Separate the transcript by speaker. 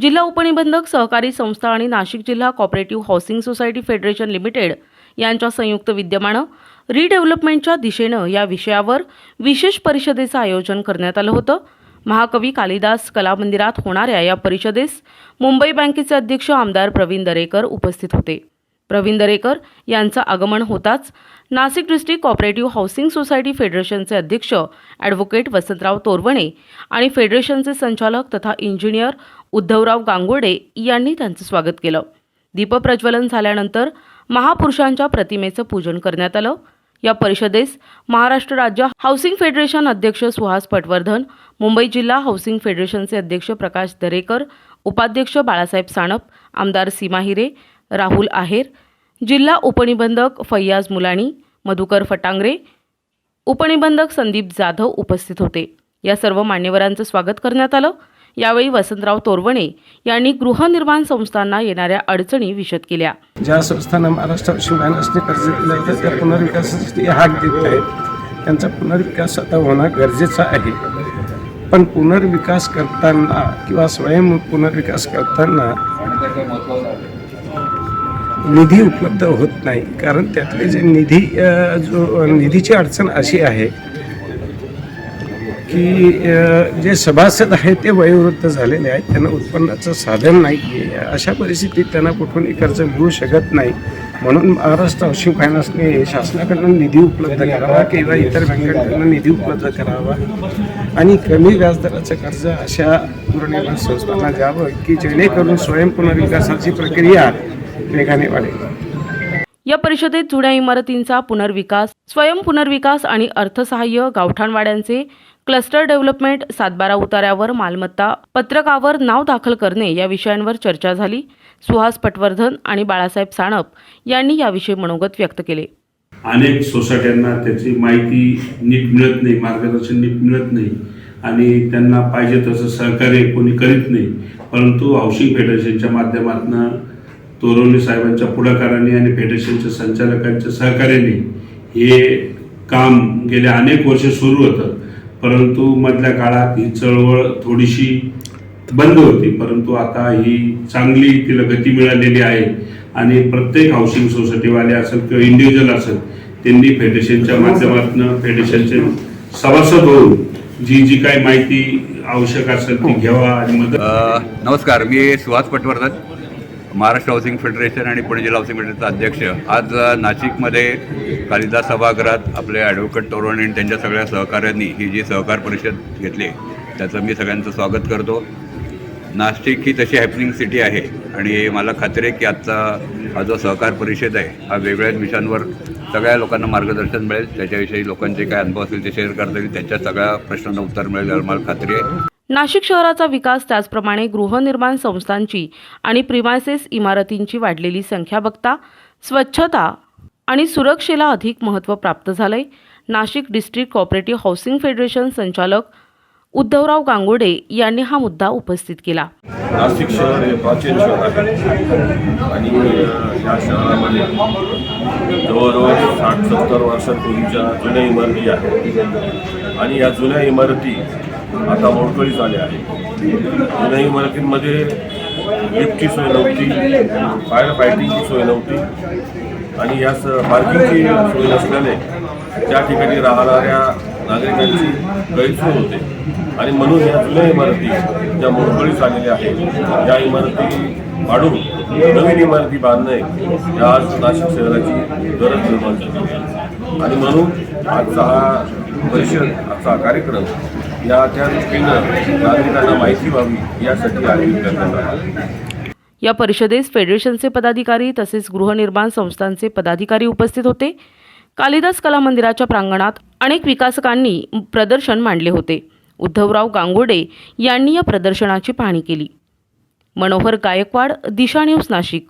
Speaker 1: जिल्हा उपनिबंधक सहकारी संस्था आणि नाशिक जिल्हा cooperative housing society federation limited यांच्या संयुक्त विद्यमानं रिडेव्हलपमेंटच्या दिशेनं या विषयावर विशेष परिषदेचं आयोजन करण्यात आलं होतं. महाकवी कालिदास कला मंदिरात होणाऱ्या या परिषदेस मुंबई बँकेचे अध्यक्ष आमदार प्रवीण दरेकर उपस्थित होते. प्रवीण दरेकर यांचं आगमन होताच Nashik district cooperative housing society फेडरेशनचे अध्यक्ष ॲडव्होकेट वसंतराव तोरवणे आणि फेडरेशनचे संचालक तथा इंजिनियर उद्धवराव गांगोडे यांनी त्यांचं स्वागत केलं. दीपप्रज्वलन झाल्यानंतर महापुरुषांच्या प्रतिमेचं पूजन करण्यात आलं. या परिषदेस महाराष्ट्र राज्य हाऊसिंग फेडरेशन अध्यक्ष सुहास पटवर्धन मुंबई जिल्हा हाऊसिंग फेडरेशनचे अध्यक्ष प्रकाश दरेकर उपाध्यक्ष बाळासाहेब साणप आमदार सीमा हिरे राहुल आहेर जिल्हा उपनिबंधक फैयाज मुलाणी मधुकर फटांगरे उपनिबंधक संदीप जाधव उपस्थित होते. या सर्व मान्यवरांचं स्वागत करण्यात आलं. यावेळी वसंतराव तोरवणे यांनी गृहनिर्माण संस्थांना येणाऱ्या अडचणी विशद केल्या.
Speaker 2: ज्या संस्थांना महाराष्ट्र हाऊसिंग कर्ज दिलं आहे त्या पुनर्विकासासाठी हाक देत आहेत. त्यांचा पुनर्विकास आता होणं गरजेचं आहे. पण पुनर्विकास करताना किंवा स्वयं पुनर्विकास करताना निधी उपलब्ध होत नाही. कारण त्यातले जे निधी जो निधीची अडचण अशी आहे की जे सभासद आहेत ते वयोवृद्ध झालेले आहेत. त्यांना उत्पन्नाचं साधन नाही आहे अशा परिस्थितीत त्यांना कुठूनही कर्ज मिळू शकत नाही. म्हणून महाराष्ट्र हाऊसिंग फायनान्सने शासनाकडून निधी उपलब्ध करावा किंवा इतर बँकांकडनं निधी उपलब्ध करावा आणि कमी व्याजदराचं कर्ज अशा गृहनिर्माण संस्थांना द्यावं की जेणेकरून स्वयं पुनर्विकासाची प्रक्रिया वेगाने वाढेल.
Speaker 1: या परिषदेत जुन्या इमारतींचा पुनर्विकास स्वयं पुनर्विकास आणि अर्थसहाय्य गावठाणवाड्यांचे क्लस्टर डेव्हलपमेंट सातबारा उतार्यावर मालमत्ता पत्रकावर नाव दाखल करणे या विषयांवर चर्चा झाली. सुहास पटवर्धन आणि बाळासाहेब साणप यांनी याविषयी मनोगत व्यक्त केले.
Speaker 3: अनेक सोसायट्यांना त्याची माहिती नीट मिळत नाही मार्गदर्शन नीट मिळत नाही आणि त्यांना पाहिजे तसं सहकार्य कोणी करीत नाही. परंतु हाऊसिंग फेडरेशनच्या माध्यमातून तोरवणे साहेबांच्या पुढाकाराने आणि फेडरेशनच्या संचालकांच्या सहकार्याने हे काम गेल्या अनेक वर्ष सुरू होतं. परंतु मधल्या काळात ही चळवळ थोडीशी बंद होती. परंतु आता ही चांगली तिला गती मिळालेली आहे. आणि प्रत्येक हाऊसिंग सोसायटीवाले असेल किंवा इंडिव्हिज्युअल असेल त्यांनी फेडरेशनच्या माध्यमातून फेडरेशनचे सभासद होऊन जी जी काही माहिती आवश्यक असेल ती घ्यावा आणि मदत
Speaker 4: नमस्कार. मी सुहास पटवर्धन. महाराष्ट्र हाऊसिंग फेडरेशन आणि पुणे जिल्हा हाऊसिंग फेडरेशनचा अध्यक्ष आज नाशिकमध्ये कालिदास सभागृहात आपले ॲडव्होकेट तोरण आणि त्यांच्या सगळ्या सहकाऱ्यांनी ही जी सहकार परिषद घेतली त्याचं मी सगळ्यांचं स्वागत करतो. नाशिक ही तशी हॅपनिंग सिटी आहे आणि मला खात्री आहे की आजचा हा जो सहकार परिषद आहे हा वेगळ्याच विषयांवर सगळ्या लोकांना मार्गदर्शन मिळेल. त्याच्याविषयी लोकांचे काय अनुभव असतील ते शेअर करता येईल. त्यांच्या सगळ्या प्रश्नांना उत्तर मिळेल यावर मला खात्री आहे.
Speaker 1: नाशिक शहराचा विकास त्याचप्रमाणे गृहनिर्माण संस्थांची आणि प्रिमायसेस इमारतींची वाढलेली संख्या बघता स्वच्छता आणि सुरक्षेला अधिक महत्त्व प्राप्त झालंय. Nashik district cooperative housing federation संचालक उद्धवराव गांगुडे यांनी हा मुद्दा उपस्थित केला.
Speaker 5: नाशिक शहर हे प्राचीन शहर आहे. आणि या शहरामध्ये जवळजवळ साठ सत्तर वर्षापूर्वीच्या जुन्या इमारती आहेत. आणि या जुन्या इमारती आता मोडकळीच आल्या आहे. जुन्या इमारतींमध्ये लिफ्टची सोय नव्हती फायर फायटिंगची सोय नव्हती. आणि यास पार्किंगची सोय नसल्याने त्या ठिकाणी राहणाऱ्या नागरिकांची गैरसोय होते. आणि म्हणून या जुन्या इमारती ज्या मोडकळीस आलेल्या आहेत या इमारती पाडून नवीन इमारती बांधणे या आज नाशिक शहराची गरज निर्माण झाली आणि म्हणून आजचा हा परिषद आजचा कार्यक्रम या त्या दृष्टीनं नागरिकांना माहिती व्हावी यासाठी आयोजित करण्यात आला.
Speaker 1: या परिषदेस फेडरेशनचे पदाधिकारी तसेच गृहनिर्माण संस्थांचे पदाधिकारी उपस्थित होते. कालिदास कला मंदिराच्या प्रांगणात अनेक विकासकांनी प्रदर्शन मांडले होते. उद्धवराव गांगोडे यांनी या प्रदर्शनाची पाहणी केली. मनोहर गायकवाड दिशा न्यूज नाशिक.